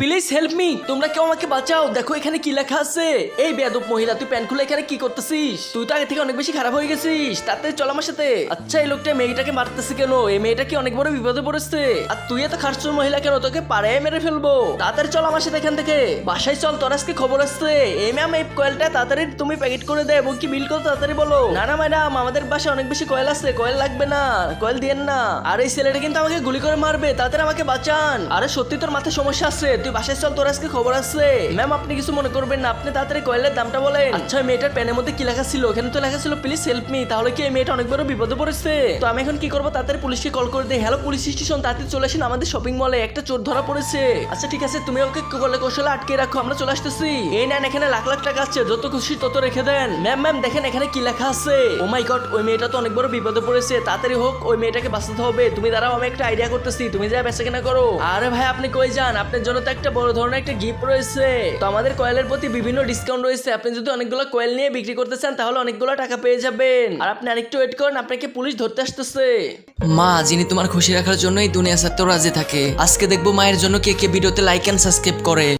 Please help me তোমরা কেউ আমাকে বাঁচাও। দেখো এখানে কি লেখা আছে। এই বেয়াদব মহিলা, তুই প্যান্ট খুলে এখানে কি করতেছিস? তুই তো আগে থেকে অনেক বেশি খারাপ হয়ে গেছিস। তাতে চল আমার সাথে। আচ্ছা এই লোকটা মেয়েটাকে মারতেছে কেন? এই মেয়েটা কি অনেক বড় বিপদে পড়েছে? আর তুই এত খারচুর মহিলা কেন? তোকে পারে মেরে ফেলব। তাড়াতাড়ি চল আমার সাথে এখান থেকে। বাসায় চল, তোর আজকে খবর আসছে এই ম্যাম, এই কয়েলটা তাড়াতাড়ি তুমি প্যাকেট করে দে, এবং কি বিল করো তাড়াতাড়ি বলো। না না, ম্যাডাম, আমাদের বাসায় অনেক বেশি কয়েল আছে। কয়েল লাগবে না। কয়েল দিয়েন না। আর এই ছেলেটা কিন্তু আমাকে গুলি করে মারবে। তাড়াতাড়ি আমাকে বাঁচান। আরে সত্যি তোর মাথায় সমস্যা আছে। তুই বাসায় চল, তোর আজকে খবর আছে। ম্যাম আপনি কিছু মনে করবেন না, আপনি তাড়াতাড়ি কয়েলের দামটা বলেন। আচ্ছা মেয়েটার প্যানের মধ্যে কি লেখা ছিল? ওখানে তো লেখা ছিল প্লিজ হেল্প মি তাহলে কি এই মেয়েটা অনেক বড় বিপদে পড়েছে? তো আমি এখন কি করব? তাড়াতাড়ি পুলিশকে কল করে দিই। হ্যালো পুলিশ স্টেশন তাড়াতাড়ি চলে আসেন আমাদের শপিং মলে একটা চোর ধরা পড়েছে। আচ্ছা ঠিক আছে, তুমি ওকে কলে কৌশলে আটকে রাখো, আমরা চলে আসতেছি। এই নেন, এখানে লাখ লাখ টাকা আছে, যত খুশি তত রেখে দেন। ম্যাম ম্যাম দেখেন এখানে কি লেখা আছে। ও মাই গড ওই মেয়েটা তো অনেক বড় বিপদে পড়েছে। তাড়াতাড়ি হোক, ওই মেয়েটাকে বাঁচাতে হবে। তুমি দাঁড়াও, আমি একটা আইডিয়া করতেছি। তুমি যা বেঁচে কেনা করো। আরে ভাই, আপনি কই যান? আপনার জন্য তো একটা বড় ধরনের একটা গিফট রয়েছে। তো আমাদের কয়েলের প্রতি বিভিন্ন ডিসকাউন্ট রয়েছে। আপনি যদি অনেকগুলো কয়েল নিয়ে বিক্রি করতে চান, তাহলে অনেকগুলো টাকা পেয়ে যাবেন। আর আপনি আরেকটু ওয়েট করেন, আপনাকে পুলিশ ধরতে আসতেছে। মা, যিনি তোমার খুশি রাখার জন্যই দুনিয়া সত্য রাজি থাকে। আজকে দেখব মায়ের জন্য কে কে ভিডিওতে লাইক এন্ড সাবস্ক্রাইব করে।